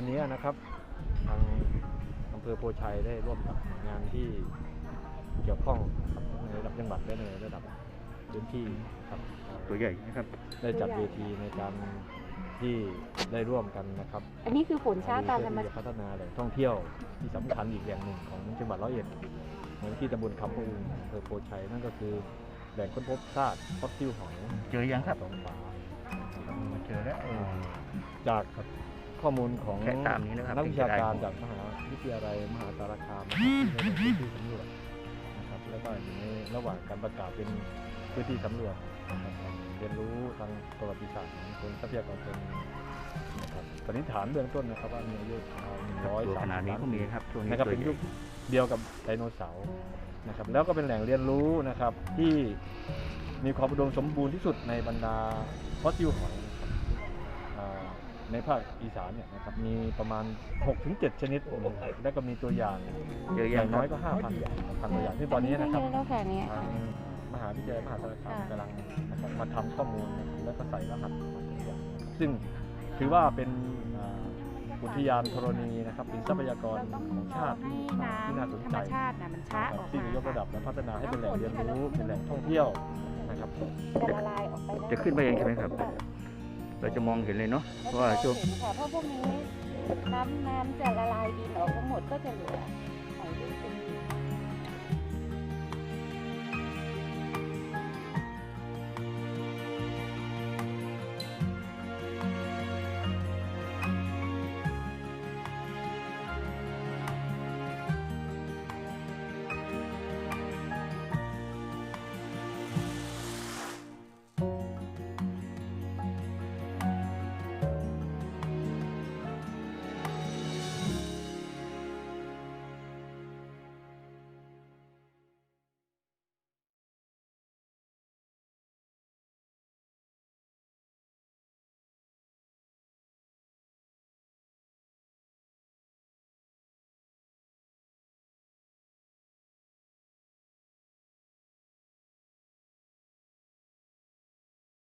วันนี้นะครับทางอำเภอโพชัยได้ร่วมกับหน่วยงานที่เกี่ยวข้องนะครับในระดับจังหวัดและในระดับพื้นที่ครับตัวใหญ่นะครับ ได้จัดเวทีในการที่ได้ร่วมกันนะครับอันนี้คือฝนช้าตามธรรมเพื่อชาติที่จะพัฒนาแหล่งท่องเที่ยวที่สำคัญอีกแหล่งหนึ่งของจังหวัดร้อยเอ็ดในที่ตำบลคำพูนอำเภอโพชัยนั่นก็คือแหล่งค้นพบซากฟอสซิลหอยเจอยังครับสองฝา เจอแล้วเออจาก ข้อมูลของแค่ตามนี้นะครับนักวิชาการถึงจะได้จากมหาวิทยาลัยมหาสารคามนะครับที่ได้ลงพื้นที่สำรวจนะครับแล้วก็อยู่ในระหว่างการประกาศเป็นพื้นที่สำรวจนะครับเรียนรู้ทางประวัติศาสตร์ของคนทรัพยากรธรณีนะครับสันนิษฐานเบื้องต้นนะครับว่ามีอายุหนึ่งร้อยตัวสาขมนาดสิบนี้ล้านก็ปีมีครับช่วงนี้นะครับตัวเป็นใหยุญ่คเดียวกับไดโนเสาร์นะครับแล้วก็เป็นแหล่งเรียนรู้นะครับที่มีความอุดมสมบูรณ์ที่สุดในบรรดาฟอสซิลหอยนะครับอ่า ในภาคอีสานเนี่ยนะครับมีประมาณ 6-7 ชนิดนะครับแล้วก็มีตัวอย่างเจออยัย่างงคน้รัอบยก็ 5,000อย่างพันตัวอย่างที่ตอนนี้นะครับเยอะแล้วค่ะเนี่ยทางมหาวิทยาลัยมหาสารคามค่ะ กำลังนะครับมาทำข้อมูลนะครับแล้วก็ใส่รหัสมาตัวอย่างนะครับซึ่งถือว่าเป็นอ่าอุทยานธรณีนะครับเป็นทรัพยากรเราต้องของรอชาติให้ที่น้น่าสนำธรใจรมชาตินะมันช้าออกที่มาจะยกระดับและพัฒนาให้เป็นแหล่งเรียนรู้เป็นแหล่งท่องเที่ยวนะครับ จะละลายออกไปด้จะขึ้นไปเองใช่ไหมครับ เราจะมองเห็นเลยเนาะว่าช่วงเพราะพวกนี้น้ำน้ำจะละลายดินออกทั้งหมดก็จะเหลือของดิน